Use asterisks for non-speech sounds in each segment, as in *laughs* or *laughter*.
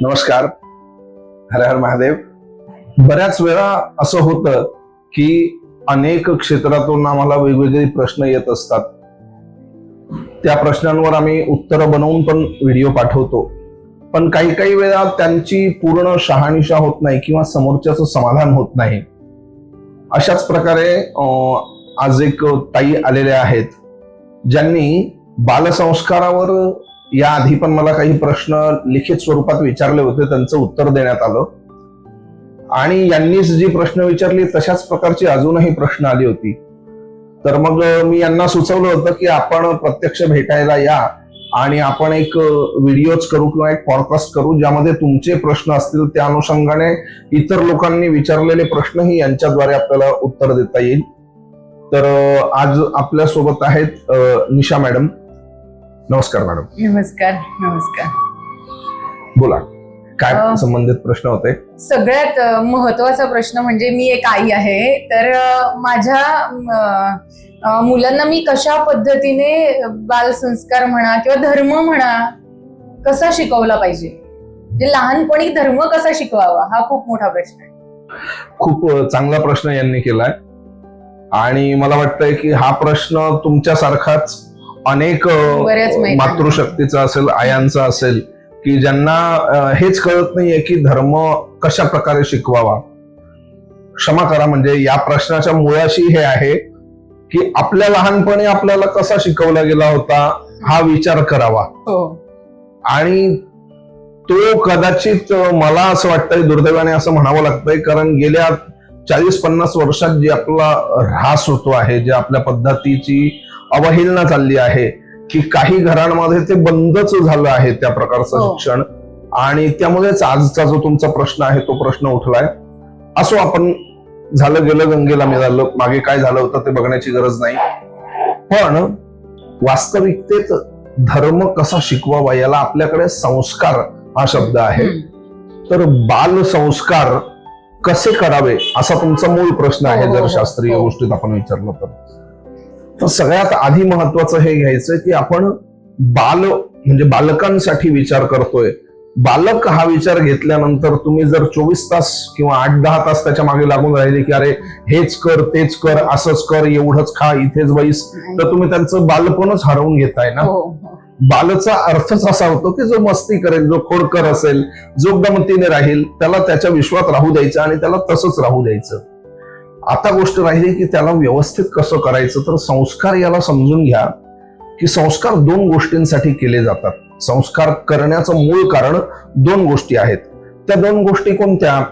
नमस्कार. हर हर महादेव. बऱ्याच वेळा असं होतं की अनेक क्षेत्रातून आम्हाला वेगवेगळे प्रश्न येत असतात. त्या प्रश्नांवर आम्ही उत्तरं बनवून पण व्हिडिओ पाठवतो. पण काही काही वेळा त्यांची पूर्ण शहानिशा होत नाही किंवा समोरच्याचं समाधान होत नाही. अशाच प्रकारे अं, आज एक ताई आलेल्या आहेत ज्यांनी बालसंस्कारावर या आधी पण मला काही प्रश्न लिखित स्वरूपात विचारले होते त्यांचं उत्तर देण्यात आलं. आणि यांनीच जी प्रश्न विचारली तशाच प्रकारची अजूनही प्रश्न आली होती. तर मग मी यांना सुचवलं होतं की आपण प्रत्यक्ष भेटायला या आणि आपण एक व्हिडिओच करू किंवा एक पॉडकास्ट करू ज्यामध्ये तुमचे प्रश्न असतील त्या अनुषंगाने इतर लोकांनी विचारलेले प्रश्नही यांच्याद्वारे आपल्याला उत्तर देता येईल. तर आज आपल्यासोबत आहेत निशा मॅडम. नमस्कार मॅडम. नमस्कार नमस्कार. बोला काय संबंधित प्रश्न होते? सगळ्यात अ, महत्त्वाचा प्रश्न म्हणजे मी एक आई आहे. तर अ, माझ्या अ, मुलांना मी कशा पद्धतीने बालसंस्कार म्हणा किंवा धर्म म्हणा कसा शिकवला पाहिजे? म्हणजे लहानपणी धर्म कसा शिकवावा? हा खूप मोठा प्रश्न आहे. खूप अ, चांगला प्रश्न यांनी केलाय. आणि मला वाटतंय की हा प्रश्न तुमच्यासारखाच अनेक. मातृशक्तीचा असेल आयांचा असेल की ज्यांना हेच कळत नाहीये की धर्म कशा प्रकारे शिकवावा. क्षमा करा म्हणजे या प्रश्नाच्या मुळाशी हे आहे की आपल्या लहानपणी आपल्याला कसा शिकवला गेला होता हा विचार करावा. हो. आणि तो कदाचित मला असं वाटतंय दुर्दैवाने असं म्हणावं लागतंय कारण गेल्या चाळीस पन्नास वर्षात जी आपला ऱ्हास होतो आहे जे आपल्या पद्धतीची अवहेलना चालली आहे की काही घरांमध्ये ते बंदच झालं आहे त्या प्रकारचं हो. शिक्षण आणि त्यामुळेच आजचा जो तुमचा प्रश्न आहे तो प्रश्न उठलाय असो आपण झालं गेलं गंगेला मिळालं मागे काय झालं होतं ते बघण्याची गरज नाही पण वास्तविकतेत धर्म कसा शिकवावा याला आपल्याकडे संस्कार हा शब्द आहे. तर बाल संस्कार कसे करावे असा तुमचा मूळ प्रश्न आहे हो, हो, जर हो, शास्त्रीय. गोष्टीत आपण विचारलं तर तर सगळ्यात आधी महत्वाचं हे घ्यायचं की आपण बाल म्हणजे बालकांसाठी विचार करतोय. बालक हा विचार घेतल्यानंतर तुम्ही जर चोवीस तास किंवा आठ दहा तास त्याच्यामागे लागून राहिले की अरे हेच कर तेच कर असंच कर एवढंच खा इथेच बैस तर तुम्ही त्यांचं बालपणच हरवून घेताय ना? हो हो. बालचा अर्थच असा होतो की जो मस्ती करेल जो खोडकर असेल जो गमतीने राहील त्याला त्याच्या विश्वात राहू द्यायचं आणि त्याला तसंच राहू द्यायचं. आता गोष्ट राहिली की त्याला व्यवस्थित कसं करायचं तर संस्कार याला समजून घ्या की संस्कार दोन गोष्टींसाठी केले जातात. संस्कार करण्याचं मूळ कारण दोन गोष्टी आहेत. त्या दोन गोष्टी कोणत्या?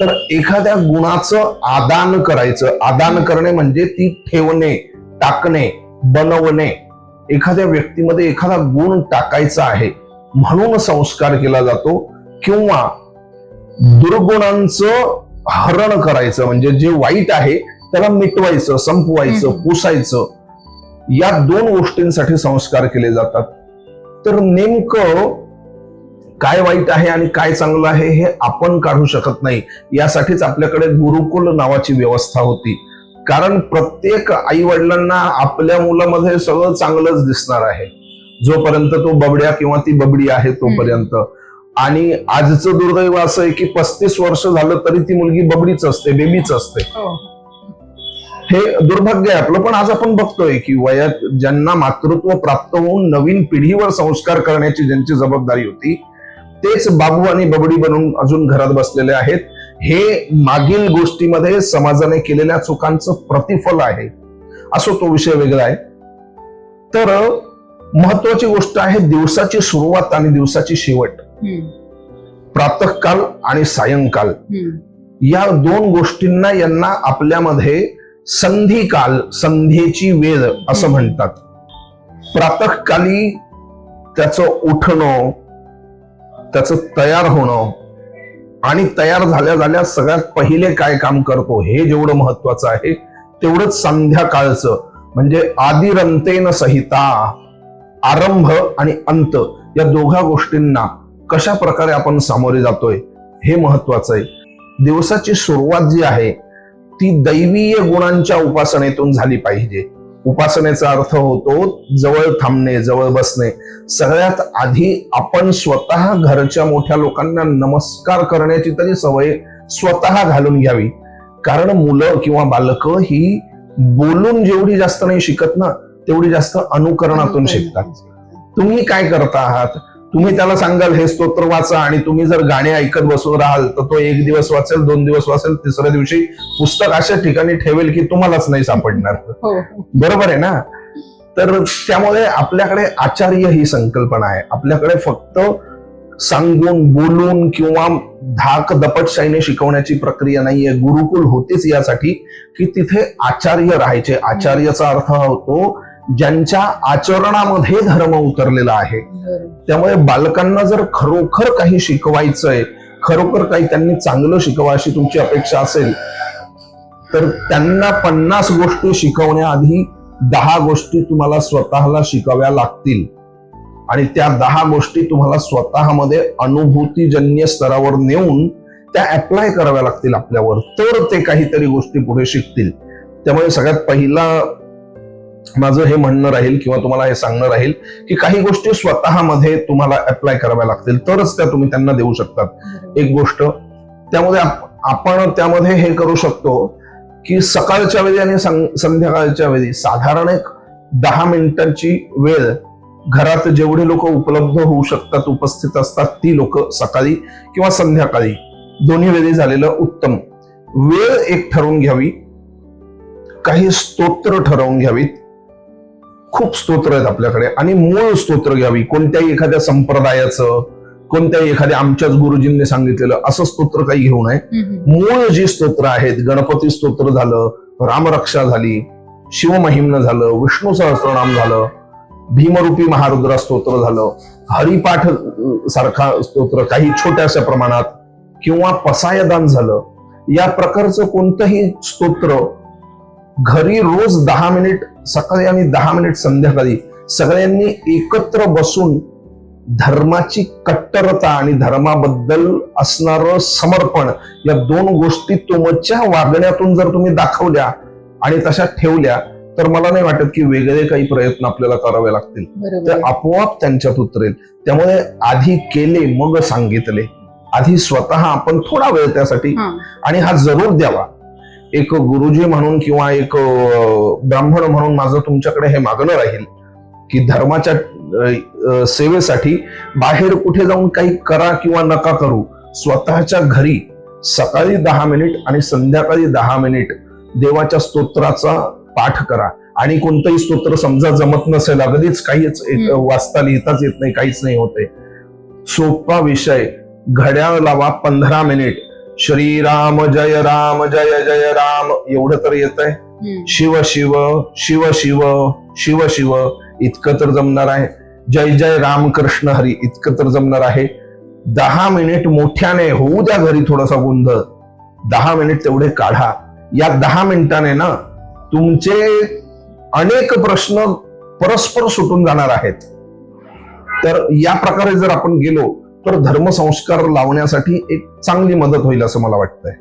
तर एखाद्या गुणाचं आदान करायचं. आदान करणे म्हणजे ती ठेवणे टाकणे बनवणे. एखाद्या व्यक्तीमध्ये एखादा गुण टाकायचा आहे म्हणून संस्कार केला जातो. किंवा दुर्गुणांचं हरण करायचं म्हणजे जे वाईट आहे त्याला मिटवायचं संपवायचं. पुसायचं. या दोन गोष्टींसाठी संस्कार केले जातात. तर नेमकं काय वाईट आहे आणि काय चांगलं आहे हे आपण काढू शकत नाही. यासाठीच आपल्याकडे गुरुकुल नावाची व्यवस्था होती. कारण प्रत्येक आई वडिलांना आपल्या मुलामध्ये सगळं चांगलंच दिसणार आहे. जोपर्यंत तो बबड्या किंवा ती बबडी आहे तोपर्यंत. आणि आजचं दुर्दैव असं आहे की पस्तीस वर्ष झालं तरी ती मुलगी बबडीच असते बेबीच असते. हो. हे दुर्भाग्य आहे. आपलं पण आज आपण बघतोय की वयात ज्यांना मातृत्व प्राप्त होऊन नवीन पिढीवर संस्कार करण्याची ज्यांची जबाबदारी होती तेच बाबू आणि बबडी बनून अजून घरात बसलेले आहेत. हे मागील गोष्टीमध्ये समाजाने केलेल्या चुकांचं प्रतिफल आहे. असो तो विषय वेगळा आहे. तर महत्वाची गोष्ट आहे दिवसाची सुरुवात आणि दिवसाची शेवट. प्रातःकाल आणि सायंकाल. या दोन गोष्टींना यांना आपल्यामध्ये संधिकाल संध्येची वेळ असं म्हणतात. प्रातःकाली त्याचं उठणं त्याचं तयार होणं आणि तयार झाल्या झाल्या सगळ्यात पहिले काय काम करतो हे जेवढं महत्वाचं आहे तेवढंच संध्याकाळचं. म्हणजे आदिरंतेन संहिता आरंभ आणि अंत या दोघा गोष्टींना कशा प्रकारे आपण सामोरे जातोय हे महत्वाचं आहे. दिवसाची सुरुवात जी आहे ती दैवीय गुणांच्या उपासनेतून झाली पाहिजे. उपासनेचा अर्थ होतो जवळ थांबणे जवळ बसणे. सगळ्यात आधी आपण स्वतः घरच्या मोठ्या लोकांना नमस्कार करण्याची तरी सवय स्वतः घालून घ्यावी. कारण मुलं किंवा बालकं ही बोलून जेवढी जास्त नाही शिकत ना तेवढी जास्त अनुकरणातून शिकतात. तुम्ही काय करता आहात? तुम्ही त्याला सांगाल हे स्तोत्र वाचा आणि तुम्ही जर गाणे ऐकत बसून राहाल तर तो एक दिवस वाचेल दोन दिवस वाचेल तिसऱ्या दिवशी पुस्तक अशा ठिकाणी ठेवेल की तुम्हालाच नाही सापडणार. हो बरोबर आहे ना? तर त्यामुळे आपल्याकडे आचार्य ही संकल्पना आहे. आपल्याकडे फक्त सांगून बोलून किंवा धाक दपटशाहीने शिकवण्याची प्रक्रिया नाहीये. गुरुकुल होतेच यासाठी की तिथे आचार्य राहायचे. आचार्याचा अर्थ हा होतो ज्यांच्या आचरणामध्ये धर्म उतरलेला आहे. त्यामुळे बालकांना जर खरोखर काही शिकवायचंय खरोखर काही त्यांनी चांगलं शिकवा अशी तुमची अपेक्षा असेल तर त्यांना पन्नास गोष्टी शिकवण्याआधी दहा गोष्टी तुम्हाला स्वतःला शिकाव्या लागतील. आणि त्या दहा गोष्टी तुम्हाला स्वतःमध्ये अनुभूतीजन्य स्तरावर नेऊन त्या अप्लाय कराव्या लागतील आपल्यावर. तर ते काहीतरी गोष्टी पुढे शिकतील. त्यामुळे सगळ्यात पहिला माझं हे म्हणणं राहील किंवा तुम्हाला हे सांगणं राहील की काही गोष्टी स्वतःमध्ये तुम्हाला अप्लाय कराव्या लागतील. तरच त्या तुम्ही त्यांना देऊ शकतात. एक गोष्ट त्यामध्ये आप- आपण त्यामध्ये हे करू शकतो की सकाळच्या वेळी आणि संध्याकाळच्या वेळी साधारण एक दहा मिनिटांची वेळ घरात जेवढे लोक उपलब्ध होऊ शकतात उपस्थित असतात ती लोक सकाळी किंवा संध्याकाळी दोन्ही वेळी झालेलं उत्तम. वेळ एक ठरवून घ्यावी काही स्तोत्र ठरवून घ्यावीत खूप स्तोत्र आहेत आपल्याकडे. आणि मूळ स्तोत्र घ्यावी. कोणत्याही एखाद्या संप्रदायाचं कोणत्याही एखाद्या आमच्याच गुरुजींनी सांगितलेलं असं स्तोत्र काही घेऊ नये. मूळ जी स्तोत्र आहेत गणपती स्तोत्र झालं रामरक्षा झाली शिवमहिम्न झालं विष्णू सहस्रनाम झालं भीमरूपी महारुद्रा स्तोत्र झालं हरिपाठ सारखा स्तोत्र काही छोट्याशा प्रमाणात किंवा पसायदान झालं या प्रकारचं कोणतंही स्तोत्र घरी रोज दहा मिनिट सकाळी आणि दहा मिनिट संध्याकाळी सगळ्यांनी एकत्र बसून धर्माची कट्टरता आणि धर्माबद्दल असणारं समर्पण या दोन गोष्टी तुमच्या वागण्यातून जर तुम्ही दाखवल्या आणि तशा ठेवल्या तर मला नाही वाटत की वेगळे काही प्रयत्न आपल्याला करावे लागतील. ते आपोआप त्यांच्यात उतरेल. त्यामुळे आधी केले मग सांगितले. आधी स्वतः आपण थोडा वेळ त्यासाठी. आणि हा जरूर द्यावा. एक गुरुजी म्हणून किंवा एक ब्राह्मण म्हणून माझं तुमच्याकडे हे मागणं राहील की धर्माच्या सेवेसाठी बाहेर कुठे जाऊन काही करा किंवा नका करू स्वतःच्या घरी सकाळी दहा मिनिट आणि संध्याकाळी दहा मिनिट देवाच्या स्तोत्राचा पाठ करा. आणि कोणतंही स्तोत्र समजा जमत नसेल अगदीच काहीच. वाचता लिहिताच येत नाही काहीच नाही होते सोपा विषय घड्याळ लावा पंधरा मिनिट. श्रीराम जय राम जय जय राम. एवढं तर येत आहे. शिव शिव शिव शिव शिव शिव. इतकं तर जमणार आहे. जय जय रामकृष्ण हरी. इतकं तर जमणार आहे. दहा मिनिट मोठ्याने होऊ द्या घरी थोडासा गोंधळ. दहा मिनिट तेवढे काढा. या दहा मिनिटाने ना तुमचे अनेक प्रश्न परस्पर सुटून जाणार आहेत. तर या प्रकारे जर आपण गेलो तर धर्मसंस्कार लावण्यासाठी एक चांगली मदत होईल असं मला वाटतंय.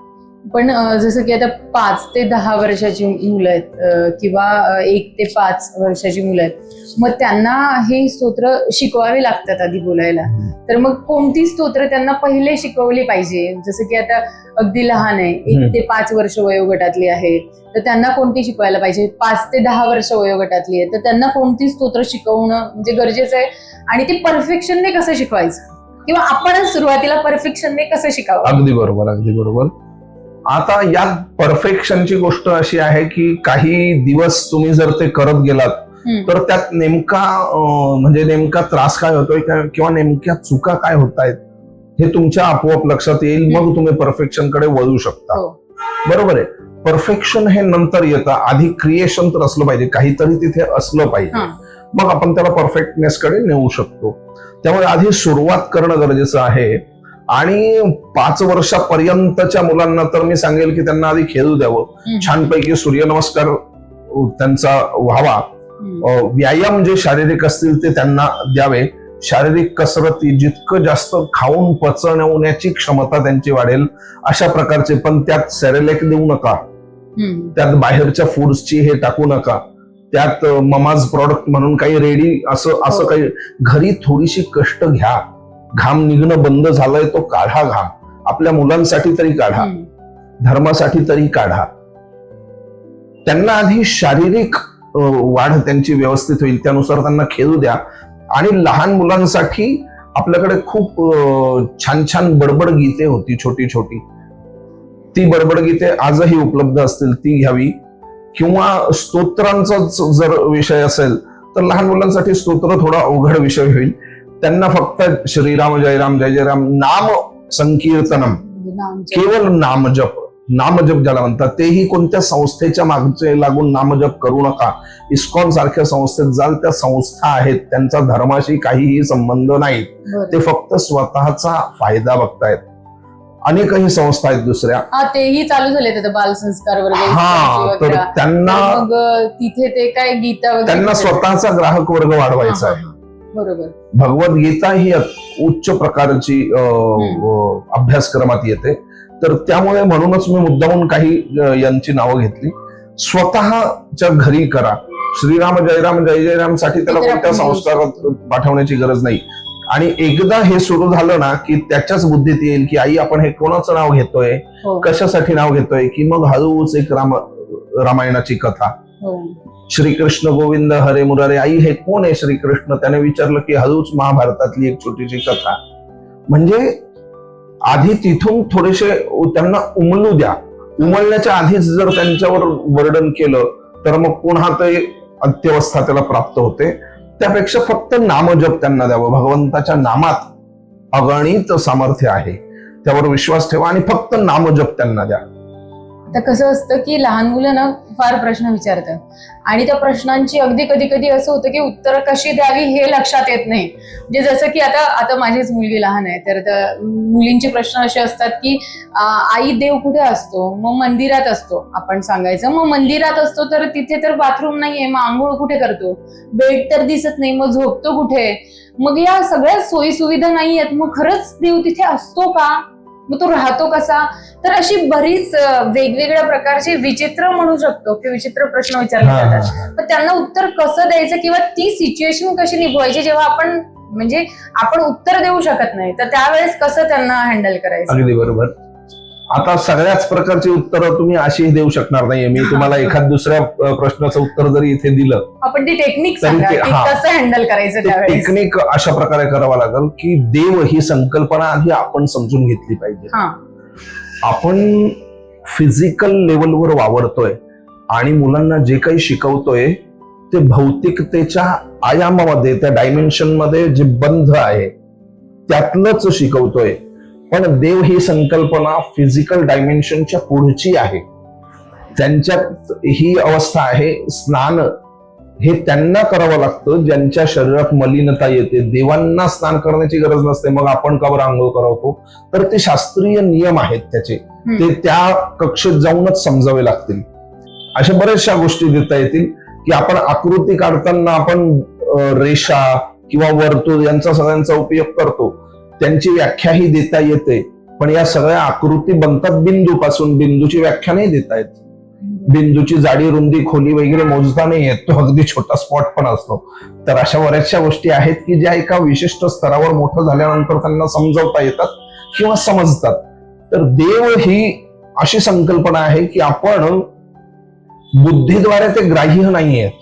पण जसं की आता पाच ते दहा वर्षाची मुलं आहेत किंवा एक ते पाच वर्षाची मुलं आहेत मग त्यांना हे स्तोत्र शिकवावे लागतात आधी बोलायला. तर मग कोणती स्तोत्र त्यांना पहिले शिकवली पाहिजे? जसं की आता अगदी लहान आहे. एक ते पाच वर्ष वयोगटातली आहे तर त्यांना कोणती शिकवायला पाहिजे? पाच ते दहा वर्ष वयोगटातली आहे तर त्यांना कोणती स्तोत्र शिकवणं म्हणजे गरजेचं आहे? आणि ते परफेक्शनने कसं शिकवायचं? किंवा आपणच सुरुवातीला परफेक्शनने कसं शिकावं अगदी बरोबर अगदी बरोबर आता या परफेक्शनची गोष्ट अशी आहे की काही दिवस तुम्ही जर ते करत गेलात. तर त्यात नेमका म्हणजे नेमका त्रास काय होतोय किंवा नेमक्या चुका काय होत आहेत हे तुमच्या आपोआप लक्षात येईल मग तुम्ही परफेक्शनकडे वळू शकता हो. बरोबर आहे परफेक्शन हे नंतर येतं आधी क्रिएशन तर असलं पाहिजे काहीतरी तिथे असलं पाहिजे. मग आपण त्याला परफेक्टनेस कडे नेऊ शकतो. त्यामुळे आधी सुरुवात करणं गरजेचं आहे. आणि पाच वर्षापर्यंतच्या मुलांना तर मी सांगेल की त्यांना आधी खेळू द्यावं. छानपैकी सूर्यनमस्कार त्यांचा व्हावा. व्यायाम जे शारीरिक असतील ते त्यांना द्यावे. शारीरिक कसरती जितकं जास्त खाऊन पचवण्याची क्षमता त्यांची वाढेल अशा प्रकारचे. पण त्यात सेरेलेक देऊ नका. त्यात बाहेरच्या फूड्सची हे टाकू नका. त्यात ममाज प्रॉडक्ट म्हणून काही रेडी असं असं हो. काही घरी थोडीशी कष्ट घ्या. घाम निघणं बंद झालंय तो काढा घाम. आपल्या मुलांसाठी तरी काढा. धर्मासाठी तरी काढा. त्यांना आधी शारीरिक वाढ त्यांची व्यवस्थित होईल. त्यानुसार त्यांना खेळू द्या. आणि लहान मुलांसाठी आपल्याकडे खूप छान छान बडबड गीते होती छोटी छोटी. ती बडबड गीते आजही उपलब्ध असतील ती घ्यावी. किंवा स्तोत्रांचाच जर विषय असेल तर लहान मुलांसाठी स्तोत्र थोडा अवघड विषय होईल. त्यांना फक्त श्रीराम जयराम जय जयराम नाम संकीर्तनम. म्हणजे नामजप. केवळ नामजप नामजप ज्याला म्हणतात तेही कोणत्या संस्थेच्या मागचे लागून नामजप करू नका. इस्कॉन सारख्या संस्थेत जाल त्या संस्था आहेत. त्यांचा धर्माशी काहीही संबंध नाही. ते फक्त स्वतःचा फायदा बघतायत. अनेकही संस्था आहेत दुसऱ्या. हा तेही चालू झाले तिथे बालसंस्कार हा तर वगैरे. त्यांना मग तिथे ते काय गीता वगैरे त्यांना स्वतःचा ग्राहक वर्ग वाढवायचा हा, आहे हा. बरोबर. भगवद्गीता ही अत- उच्च प्रकारची अ, अ, अभ्यासक्रमात येते. तर त्यामुळे म्हणूनच मी मुद्दामून काही अ, यांची नावं घेतली. स्वतःच्या घरी करा. श्रीराम जयराम जय जयरामसाठी त्याला कोणत्या संस्कारात पाठवण्याची गरज नाही. आणि एकदा हे सुरू झालं ना की त्याच्याच बुद्धीत येईल की आई आपण हे कोणाचं नाव घेतोय? हो. कशासाठी नाव घेतोय? की मग हळूच एक राम रामायणाची कथा. हो. श्रीकृष्ण गोविंद हरे मुरारे आई हे कोण आहे श्रीकृष्ण? त्याने विचारलं की हळूच महाभारतातली एक छोटीशी कथा. म्हणजे आधी तिथून थोडेसे त्यांना उमलू द्या. उमलण्याच्या आधीच जर त्यांच्यावर वर्णन केलं तर मग पुन्हा ते अंत्यवस्था त्याला प्राप्त होते. त्यापेक्षा फक्त नामजप त्यांना द्यावं. भगवंताच्या नामात अगणित सामर्थ्य आहे. त्यावर विश्वास ठेवा आणि फक्त नामजप त्यांना द्या. तर कसं असतं की लहान मुलं ना फार प्रश्न विचारतात. आणि त्या प्रश्नांची अगदी कधी कधी असं होतं की उत्तरं कशी द्यावी हे लक्षात येत नाही. म्हणजे जसं की आता आता माझीच मुलगी लहान आहे तर मुलींचे प्रश्न असे असतात की आई देव कुठे असतो? मग मंदिरात असतो आपण सांगायचं. मग मंदिरात असतो तर तिथे तर बाथरूम नाहीये मग आंघोळ कुठे करतो? बेड तर दिसत नाही मग झोपतो कुठे? मग या सगळ्या सोयी सुविधा नाही आहेत मग खरंच देव तिथे असतो का? मग तो राहतो कसा? तर अशी बरीच वेगवेगळ्या प्रकारचे विचित्र म्हणू शकतो की विचित्र प्रश्न विचारले जातात. पण त्यांना उत्तर कसं द्यायचं किंवा ती सिच्युएशन कशी निभवायची जेव्हा आपण म्हणजे आपण उत्तर देऊ शकत नाही तर त्यावेळेस कसं त्यांना हँडल करायचं? अगदी बरोबर. आता सगळ्याच प्रकारची उत्तरं तुम्ही अशीही देऊ शकणार नाहीये. मी तुम्हाला एखाद दुसऱ्या प्रश्नाचं उत्तर जरी इथे दिलं आपण ती टेक्निक. कसं हँडल करायचं टेक्निक अशा प्रकारे करावं लागेल की देव ही संकल्पना आधी आपण समजून घेतली पाहिजे. आपण फिजिकल लेवलवर वावरतोय आणि मुलांना जे काही शिकवतोय ते भौतिकतेच्या आयामामध्ये त्या डायमेन्शनमध्ये जे बंध आहे त्यातलंच शिकवतोय. पण देव ही संकल्पना फिजिकल डायमेन्शनच्या पुढची आहे. त्यांच्यात ही अवस्था आहे स्नान. हे त्यांना करावं लागतं ज्यांच्या शरीरात मलिनता येते. देवांना स्नान करण्याची गरज नसते मग आपण का बरं आंघोळ करवतो. तर ते शास्त्रीय नियम आहेत त्याचे. ते त्या कक्षेत जाऊनच समजावे लागतील. अशा बऱ्याचशा गोष्टी देता येतील की आपण आकृती काढताना आपण रेषा किंवा वर्तुळ यांचा सगळ्यांचा उपयोग करतो. त्यांची व्याख्याही देता येते. पण या सगळ्या आकृती बनतात बिंदू पासून बिंदूची व्याख्या नाही देता येत. बिंदूची जाडी रुंदी खोली वगैरे मोजता नाही येत. तो अगदी छोटा स्पॉट पण असतो. तर अशा बऱ्याचशा गोष्टी आहेत की ज्या एका विशिष्ट स्तरावर मोठं झाल्यानंतर त्यांना समजवता येतात किंवा समजतात. तर देव ही अशी संकल्पना आहे की आपण बुद्धीद्वारे ते ग्राह्य नाही आहेत.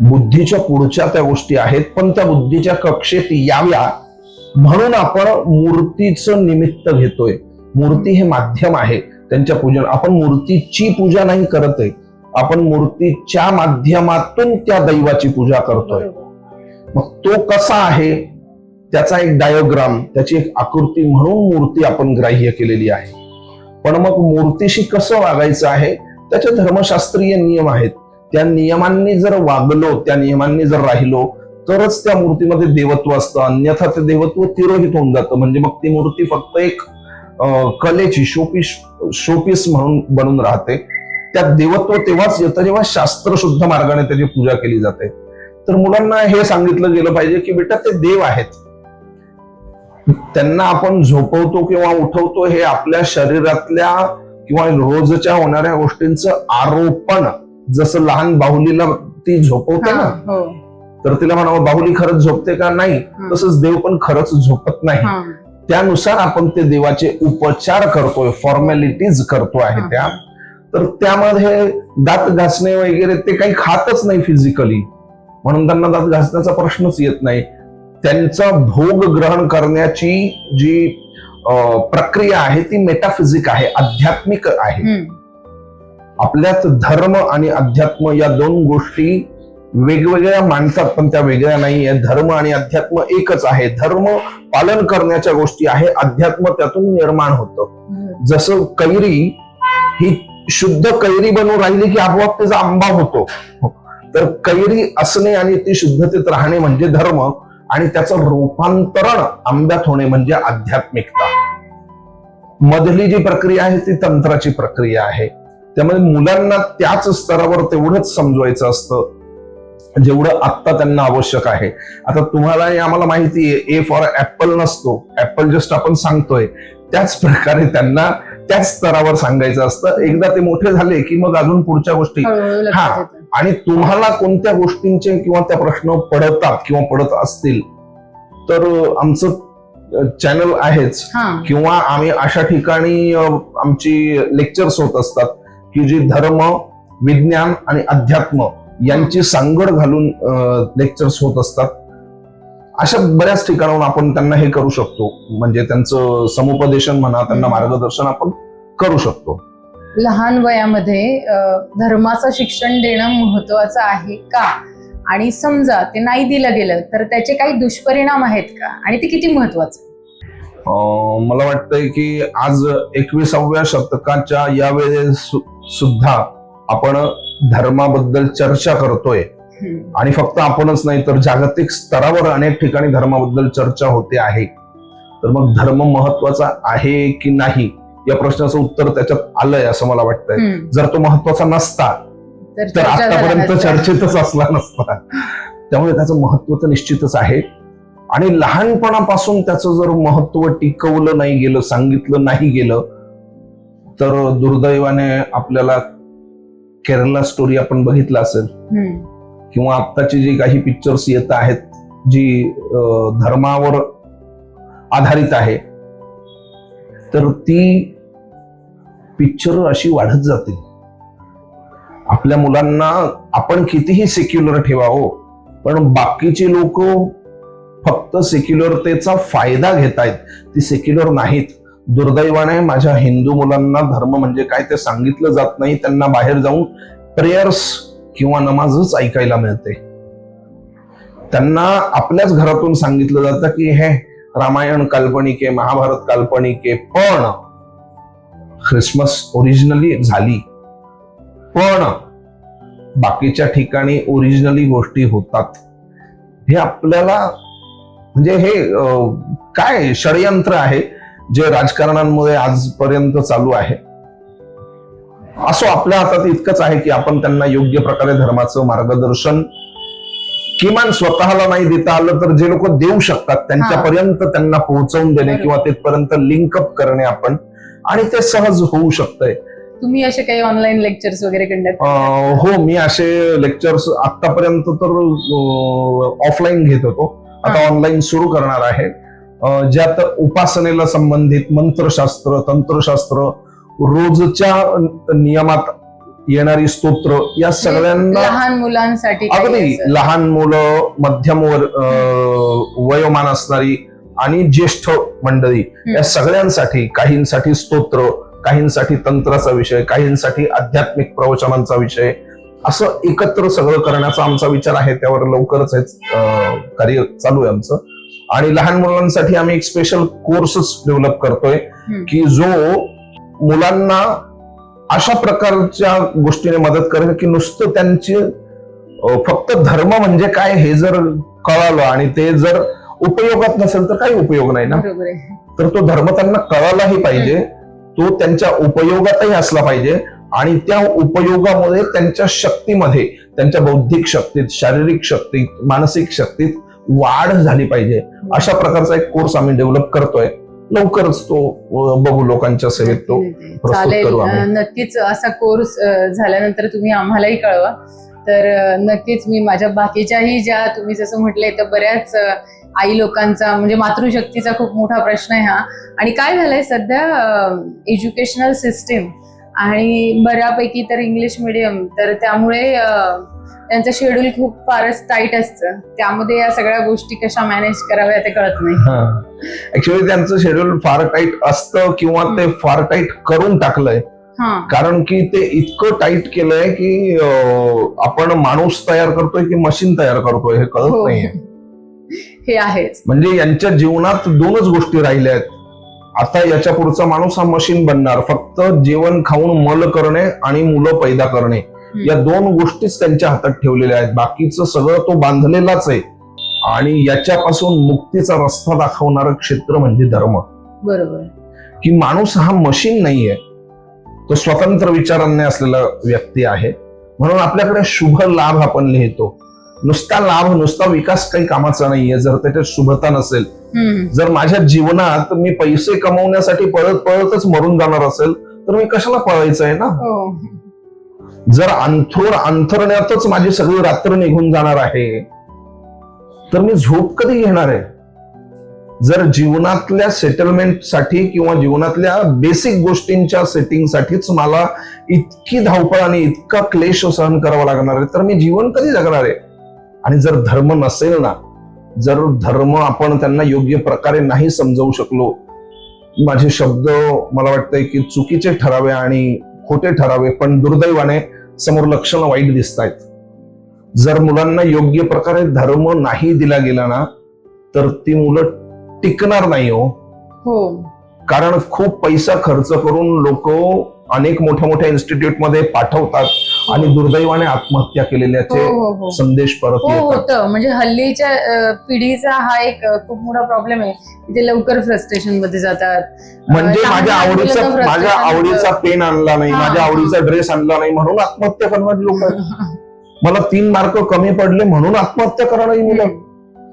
बुद्धीच्या पुढच्या त्या गोष्टी आहेत पण त्या बुद्धीच्या कक्षेत याव्या म्हणून आपण मूर्तीचं निमित्त घेतोय. मूर्ती हे माध्यम आहे त्यांच्या पूजन. आपण मूर्तीची पूजा नाही करत आहे. आपण मूर्तीच्या माध्यमातून त्या दैवाची पूजा करतोय. मग तो कसा आहे? त्याचा एक डायोग्राम त्याची एक आकृती म्हणून मूर्ती आपण ग्राह्य केलेली आहे. पण मग मूर्तीशी कसं वागायचं आहे? त्याचे धर्मशास्त्रीय नियम आहेत. त्या नियमांनी जर वागलो त्या नियमांनी जर राहिलो तरच त्या मूर्तीमध्ये देवत्व असतं. अन्यथा ते देवत्व तिरोहित होऊन जातं. म्हणजे मग ती मूर्ती फक्त एक कलेची शोपीस शोपीस म्हणून बनून राहते. त्यात देवत्व तेव्हाच येतं जेव्हा शास्त्रशुद्ध मार्गाने त्याची पूजा केली जाते. तर मुलांना हे सांगितलं गेलं पाहिजे की बेटा ते देव आहेत. त्यांना आपण झोपवतो किंवा उठवतो हे आपल्या शरीरातल्या किंवा रोजच्या होणाऱ्या गोष्टींचं आरोपण. जसं लहान बाहुलीला ती झोपवते ना. तर तिला म्हणावं बाहुली खरंच झोपते का? नाही. तसंच देव पण खरंच झोपत नाही. त्यानुसार आपण ते देवाचे उपचार करतोय फॉर्मॅलिटीज करतो आहे. त्या. तर त्यामध्ये दात घासणे वगैरे ते काही खातच नाही फिजिकली म्हणून त्यांना दात घासण्याचा प्रश्नच येत नाही. त्यांचा भोग ग्रहण करण्याची जी प्रक्रिया आहे ती मेटाफिजिक आहे आध्यात्मिक आहे. आपल्यात धर्म आणि अध्यात्म या दोन गोष्टी वेगवेगळ्या मानतात पण त्या वेगळ्या नाहीये धर्म आणि अध्यात्म एकच आहे. धर्म पालन करण्याच्या गोष्टी आहे अध्यात्म त्यातून निर्माण होतं. जसं कैरी ही शुद्ध कैरी बनवून राहिली की आपोआप त्याचा आंबा होतो. तर कैरी असणे आणि ती शुद्धतेत राहणे म्हणजे धर्म आणि त्याचं रूपांतरण आंब्यात होणे म्हणजे आध्यात्मिकता. मधली जी प्रक्रिया आहे ती तंत्राची प्रक्रिया आहे. त्यामध्ये मुलांना त्याच स्तरावर तेवढंच समजवायचं असतं. जेवढं आत्ता त्यांना आवश्यक आहे. आता तुम्हाला आम्हाला माहिती आहे ए फॉर ऍपल नसतो. ऍपल जस्ट आपण सांगतोय. त्याच प्रकारे त्यांना त्याच स्तरावर सांगायचं असतं. एकदा ते मोठे झाले की मग अजून पुढच्या गोष्टी. हा. आणि तुम्हाला कोणत्या गोष्टींचे किंवा त्या प्रश्न पडतात किंवा पडत असतील तर आमचं चॅनल आहेच. किंवा आम्ही अशा ठिकाणी आमची लेक्चर्स होत असतात की जी धर्म विज्ञान आणि अध्यात्म यांची सांगड घालून लेक्चर्स होत असतात. अशा बऱ्याच ठिकाणाहून आपण त्यांना हे करू शकतो. म्हणजे त्यांचं समुपदेशन म्हणा त्यांना. मार्गदर्शन आपण करू शकतो. लहान वयामध्ये धर्माचं शिक्षण देणं महत्वाचं आहे का? आणि समजा ते नाही दिलं गेलं तर त्याचे काही दुष्परिणाम आहेत का? आणि ते किती महत्वाचं? मला वाटतंय की आज एकविसाव्या शतकाच्या या वेळेस सु- सुद्धा आपण धर्माबद्दल चर्चा करतोय. आणि फक्त आपणच नाही तर जागतिक स्तरावर अनेक ठिकाणी धर्माबद्दल चर्चा होते आहे तर मग धर्म महत्त्वाचा आहे की नाही या प्रश्नाचं उत्तर त्याच्यात आलंय असं मला वाटतंय. जर तो महत्त्वाचा नसता तर आतापर्यंत. चर्चेतच असला नसता त्यामुळे त्याचं महत्त्व तर निश्चितच आहे आणि लहानपणापासून त्याचं जर महत्त्व टिकवलं नाही गेलं सांगितलं नाही गेलं तर दुर्दैवाने आपल्याला केरला स्टोरी आपण बघितलं असेल. किंवा आत्ताची जी काही पिक्चर्स येत आहेत जी धर्मावर आधारित आहे तर ती पिक्चर अशी वाढत जाते. आपल्या मुलांना आपण कितीही सेक्युलर ठेवावं पण बाकीची लोक फक्त सेक्युलरतेचा फायदा घेत आहेत ती सेक्युलर नाहीत. दुर्दैवाने माझ्या हिंदू मुलांना धर्म म्हणजे काय ते सांगितलं जात नाही. त्यांना बाहेर जाऊन प्रेयर्स किंवा नमाजच ऐकायला मिळते. त्यांना आपल्याच घरातून सांगितलं जातं की हे रामायण काल्पनिक आहे महाभारत काल्पनिक आहे पण ख्रिसमस ओरिजिनली झाली. पण बाकीच्या ठिकाणी ओरिजिनली गोष्टी होतात. हे आपल्याला म्हणजे हे काय षडयंत्र आहे? जे राजकारणांमुळे आजपर्यंत चालू आहे असो आपल्या हातात इतकंच आहे की आपण त्यांना योग्य प्रकारे धर्माचं मार्गदर्शन किमान स्वतःला नाही देता आलं तर जे लोक देऊ शकतात त्यांच्यापर्यंत त्यांना पोहोचवून देणे. किंवा तिथपर्यंत लिंकअप करणे आपण. आणि ते सहज होऊ शकतंय. तुम्ही असे काही ऑनलाईन लेक्चर्स वगैरे कंडक्ट हो मी असे लेक्चर्स आतापर्यंत तर ऑफलाईन घेत होतो. आता. ऑनलाईन सुरू करणार आहे. ज्यात उपासनेला संबंधित मंत्रशास्त्र तंत्रशास्त्र रोजच्या नियमात येणारी स्तोत्र या सगळ्यांना लहान मुलांसाठी अगदी. लहान मुलं मध्यम वयोमान असणारी आणि ज्येष्ठ मंडळी या सगळ्यांसाठी काहींसाठी स्तोत्र काहींसाठी तंत्राचा विषय काहींसाठी आध्यात्मिक प्रवचनांचा विषय असं एकत्र सगळं करण्याचा आमचा विचार आहे त्यावर लवकरच कार्य चालू आहे आमचं आणि लहान मुलांसाठी आम्ही एक स्पेशल कोर्सच डेव्हलप करतोय. की जो मुलांना अशा प्रकारच्या गोष्टीने मदत करेल की नुसतं त्यांची फक्त धर्म म्हणजे काय हे जर कळालं आणि ते जर उपयोगात नसेल तर काही उपयोग नाही ना. तर तो धर्म त्यांना कळायलाही पाहिजे तो त्यांच्या उपयोगातही असला पाहिजे आणि त्या उपयोगामुळे त्यांच्या शक्तीमध्ये त्यांच्या बौद्धिक शक्तीत शारीरिक शक्तीत मानसिक शक्तीत वाढ झाली पाहिजे. अशा प्रकारचा एक कोर्स आम्ही डेव्हलप करतोय. लवकरच तो बघू लोकांच्या सेवेत तो प्रस्तुत चालेल. करू आम्ही. अं, नक्कीच असा कोर्स झाल्यानंतर तुम्ही आम्हालाही कळवा. तर नक्कीच मी माझ्या बाकीच्याही ज्या तुम्ही जसं म्हटलंय तर बऱ्याच आई लोकांचा म्हणजे मातृशक्तीचा खूप मोठा प्रश्न आहे हा. आणि काय झालंय सध्या एज्युकेशनल सिस्टीम आणि बऱ्यापैकी तर इंग्लिश मिडियम तर त्यामुळे त्यांचं शेड्यूल खूप फारच टाईट असतं. त्यामध्ये या सगळ्या गोष्टी कशा मॅनेज कराव्या ते कळत नाही. ऍक्च्युली त्यांचं शेड्यूल फार टाईट असतं किंवा ते फार टाईट करून टाकलंय. हा. कारण की ते इतकं टाईट केलंय की आपण माणूस तयार करतोय की मशीन तयार करतोय हे कळत हो. नाहीये. हे आहेच. म्हणजे यांच्या जीवनात दोनच गोष्टी राहिल्या आहेत. आता याच्या पुढचा माणूस हा मशीन बनणार. फक्त जेवण खाऊन मल करणे आणि मुलं पैदा करणे. या दोन गोष्टीच त्यांच्या हातात ठेवलेल्या आहेत. बाकीचं सगळं तो बांधलेलाच आहे. आणि याच्यापासून मुक्तीचा रस्ता दाखवणारं क्षेत्र म्हणजे धर्म. बरोबर. की माणूस हा मशीन नाहीये. तो स्वतंत्र विचारांनी असलेला व्यक्ती आहे. म्हणून आपल्याकडे शुभ लाभ आपण लिहितो. नुसता लाभ नुसता विकास काही कामाचा नाहीये. जर त्याच्यात शुभता नसेल. जर माझ्या जीवनात मी पैसे कमवण्यासाठी पळत पळतच मरून जाणार असेल तर मी कशाला पळायचं आहे ना? हो. जर अंथरूण अंथरण्यातच माझी सगळी रात्र निघून जाणार आहे तर मी झोप कधी घेणार आहे? जर जीवनातल्या सेटलमेंटसाठी किंवा जीवनातल्या बेसिक गोष्टींच्या सेटिंगसाठीच मला इतकी धावपळ आणि इतका क्लेश सहन करावा लागणार आहे तर मी जीवन कधी जगणार आहे? आणि जर धर्म नसेल ना जर धर्म आपण त्यांना योग्य प्रकारे नाही समजवू शकलो माझे शब्द मला वाटतंय की चुकीचे ठरावे आणि खोटे ठरावे पण दुर्दैवाने समोर लक्षणं वाईट दिसत आहेत जर मुलांना योग्य प्रकारे धर्म नाही दिला गेला ना तर ती मुलं टिकणार नाही हो. हो. कारण खूप पैसा खर्च करून लोक अनेक मोठ्या मोठ्या इन्स्टिट्यूटमध्ये पाठवतात आणि दुर्दैवाने आत्महत्या हो केलेल्याचे हो हो संदेश परत हो येतात. होतं. म्हणजे हल्लीच्या अं, पिढीचा हा एक अं, खूप मोठा प्रॉब्लेम आहे. की ते लवकर फ्रस्ट्रेशनमध्ये जातात. म्हणजे लहान माझ्या लहान आवडीचा माझ्या आवडीचा पेन आणला नाही हा, माझ्या हा. आवडीचा ड्रेस आणला नाही म्हणून आत्महत्या करणारी लोक *laughs* मला तीन मार्क कमी पडले म्हणून आत्महत्या करणारी मुलं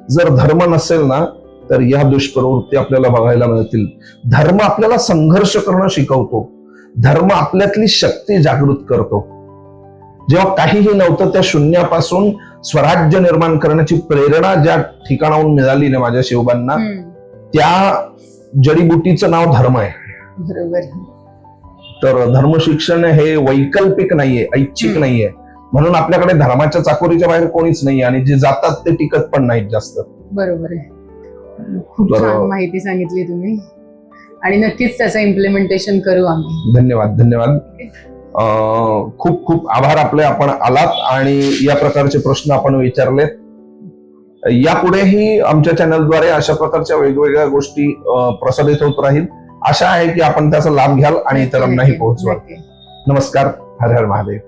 जर धर्म नसेल ना तर या दुष्प्रवृत्ती आपल्याला बघायला मिळतील. धर्म आपल्याला संघर्ष करणं शिकवतो. धर्म आपल्यातली शक्ती जागृत करतो. जेव्हा काहीही नव्हतं त्या शून्यापासून स्वराज्य निर्माण करण्याची प्रेरणा ज्या ठिकाणाहून मिळाली ना माझ्या शिवबांना. त्या जडीबुटीचं नाव धर्म आहे. बरोबर. तर धर्मशिक्षण हे वैकल्पिक नाहीये ऐच्छिक. नाहीये. म्हणून आपल्याकडे धर्माच्या चाकोरीच्या बाहेर कोणीच नाही आणि जे जातात ते टिकत पण नाहीत जास्त. बरोबर आहे. खूप. छान माहिती सांगितली तुम्ही. आणि नक्कीच त्याचं इम्प्लिमेंटेशन करू आम्ही. धन्यवाद धन्यवाद. खूप खूप आभार आपले आपण आलात आणि या प्रकारचे प्रश्न आपण विचारलेत. यापुढेही आमच्या चॅनलद्वारे अशा प्रकारच्या वेगवेगळ्या गोष्टी प्रसारित होत राहील. आशा आहे की आपण त्याचा लाभ घ्याल आणि इतरांनाही पोहोचवाल. नमस्कार हर हर महादेव.